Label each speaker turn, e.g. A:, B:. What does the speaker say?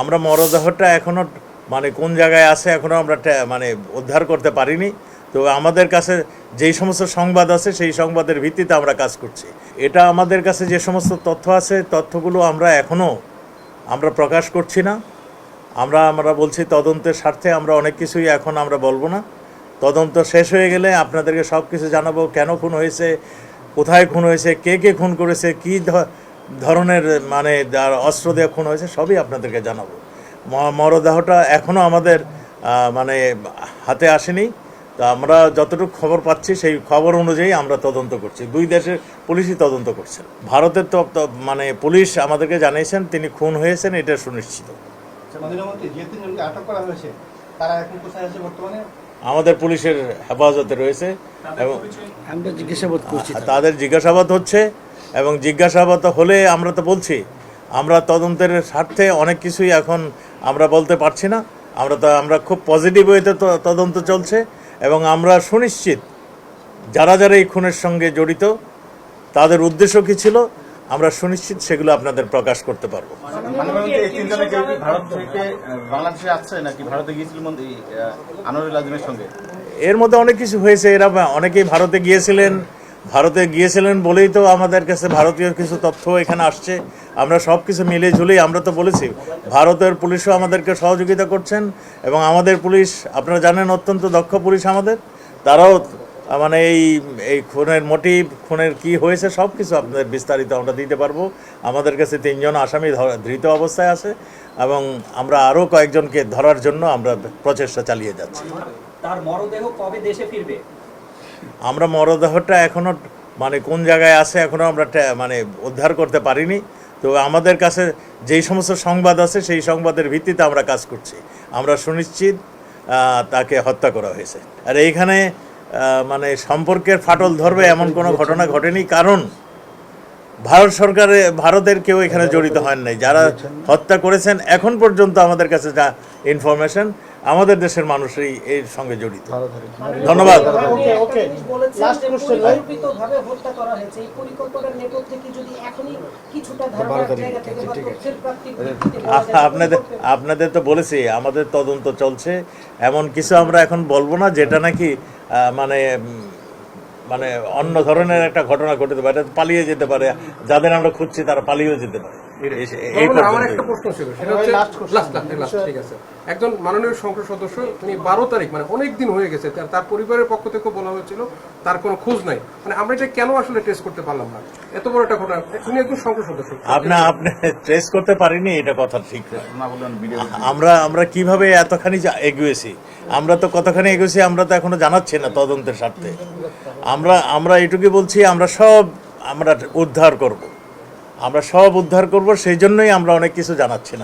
A: আমরা মরদেহটা এখনও মানে কোন জায়গায় আছে এখনও আমরা মানে উদ্ধার করতে পারিনি। তো আমাদের কাছে যেই সমস্ত সংবাদ আছে, সেই সংবাদের ভিত্তিতে আমরা কাজ করছি। এটা আমাদের কাছে যে সমস্ত তথ্য আছে, তথ্যগুলো আমরা এখনও আমরা প্রকাশ করছি না। আমরা আমরা বলছি তদন্তের স্বার্থে আমরা অনেক কিছুই এখন আমরা বলব না। তদন্ত শেষ হয়ে গেলে আপনাদেরকে সব কিছু জানাব, কেন খুন হয়েছে, কোথায় খুন হয়েছে, কে কে খুন করেছে, কী ধরনের মানে যার অস্ত্র দিয়ে খুন হয়েছে সবই আপনাদেরকে জানাব। ম- মরদেহটা এখনও আমাদের মানে হাতে আসেনি। তো আমরা যতটুকু খবর পাচ্ছি সেই খবর অনুযায়ী আমরা তদন্ত করছি। দুই দেশের পুলিশই তদন্ত করছে। ভারতের তো তো মানে পুলিশ আমাদেরকে জানিয়েছেন তিনি খুন হয়েছেন এটা সুনিশ্চিত।
B: মাননীয় মন্ত্রী যে তিনজনকে আটক করা হয়েছে তারা এখন কোথায় আছে বর্তমানে?
A: আমাদের পুলিশের হেফাজতে রয়েছে। এবং
C: আমরা জিজ্ঞাসাবাদ করছি
A: তাদের জিজ্ঞাসাবাদ হচ্ছে এবং জিজ্ঞাসাবাদ হলে আমরা তো বলছি। আমরা তদন্তের স্বার্থে অনেক কিছুই এখন আমরা বলতে পারছি না। আমরা তো আমরা খুব পজিটিভ ওয়েতে তো- তদন্ত চলছে এবং আমরা সুনিশ্চিত যারা যারা এই খুনের সঙ্গে জড়িত তাদের উদ্দেশ্য কী ছিল আমরা সুনিশ্চিত সেগুলো আপনাদের প্রকাশ করতে পারব।
B: সঙ্গে?
A: এর মধ্যে অনেক কিছু হয়েছে। এরা অনেকেই ভারতে গিয়েছিলেন। ভারতে গিয়েছিলেন বলেই তো আমাদের কাছে ভারতীয় কিছু তথ্য এখানে আসছে। আমরা সব কিছু মিলে ঝুলেই আমরা তো বলেছি, ভারতের পুলিশও আমাদেরকে সহযোগিতা করছেন এবং আমাদের পুলিশ, আপনারা জানেন, অত্যন্ত দক্ষ পুলিশ আমাদের। তারাও মানে এই এই খুনের মোটিভ খুনের কি হয়েছে সব কিছু আপনাদের বিস্তারিত আমরা দিতে পারব। আমাদের কাছে তিনজন আসামি ধৃত অবস্থায় আছে এবং আমরা আরও কয়েকজনকে ধরার জন্য আমরা প্রচেষ্টা চালিয়ে যাচ্ছি।
D: তার মরদেহ কবে দেশে ফিরবে?
A: আমরা মরদেহটা এখনও মানে কোন জায়গায় আছে এখনও আমরা মানে উদ্ধার করতে পারিনি। তো আমাদের কাছে যেই সমস্ত সংবাদ আছে সেই সংবাদের ভিত্তিতে আমরা কাজ করছি। আমরা সুনিশ্চিত তাকে হত্যা করা হয়েছে। আর এইখানে মানে সম্পর্কের ফাটল ধরবে এমন কোনো ঘটনা ঘটেনি কারণ ভারত সরকারে ভারতের কেউ এখানে জড়িত হন নাই। যারা হত্যা করেছেন এখন পর্যন্ত আমাদের কাছে যা ইনফরমেশন আমাদের দেশের মানুষই এর সঙ্গে জড়িত। ধন্যবাদ। আপনাদের আপনাদের তো বলেছি আমাদের তদন্ত চলছে। এমন কিছু আমরা এখন বলব না যেটা নাকি মানে মানে অন্য ধরনের একটা ঘটনা ঘটতে পারে এটা পালিয়ে যেতে পারে। যাদের আমরা খুঁজছি তারা পালিয়েও যেতে পারে।
E: আমার একটা প্রশ্ন ছিল সেটা হচ্ছে লাস্ট লাস্ট ঠিক আছে। একজন মাননীয় সংসদ সদস্য তিনি বারো তারিখ মানে অনেক দিন হয়ে গেছে তার- তার পরিবারের পক্ষ থেকে বলা হয়েছিল তার কোনো খোঁজ নাই। মানে আমরা এটা কেন আসলে টেস্ট করতে পারলাম না? এত বড় একটা ঘটনা। উনি একজন সংসদ সদস্য।
A: আপনি আপনি ট্রেস করতে পারিনি এটা কথা ঠিক। আমরা আমরা কীভাবে এতখানি এগিয়েছি? আমরা তো কতখানি এগিয়েছি আমরা তো এখনও জানাচ্ছি না তদন্তের স্বার্থে। আমরা আমরা এটুকুই বলছি আমরা সব আমরা উদ্ধার করব। আমরা সব উদ্ধার করব সেই জন্যই আমরা অনেক কিছু জানাচ্ছি না।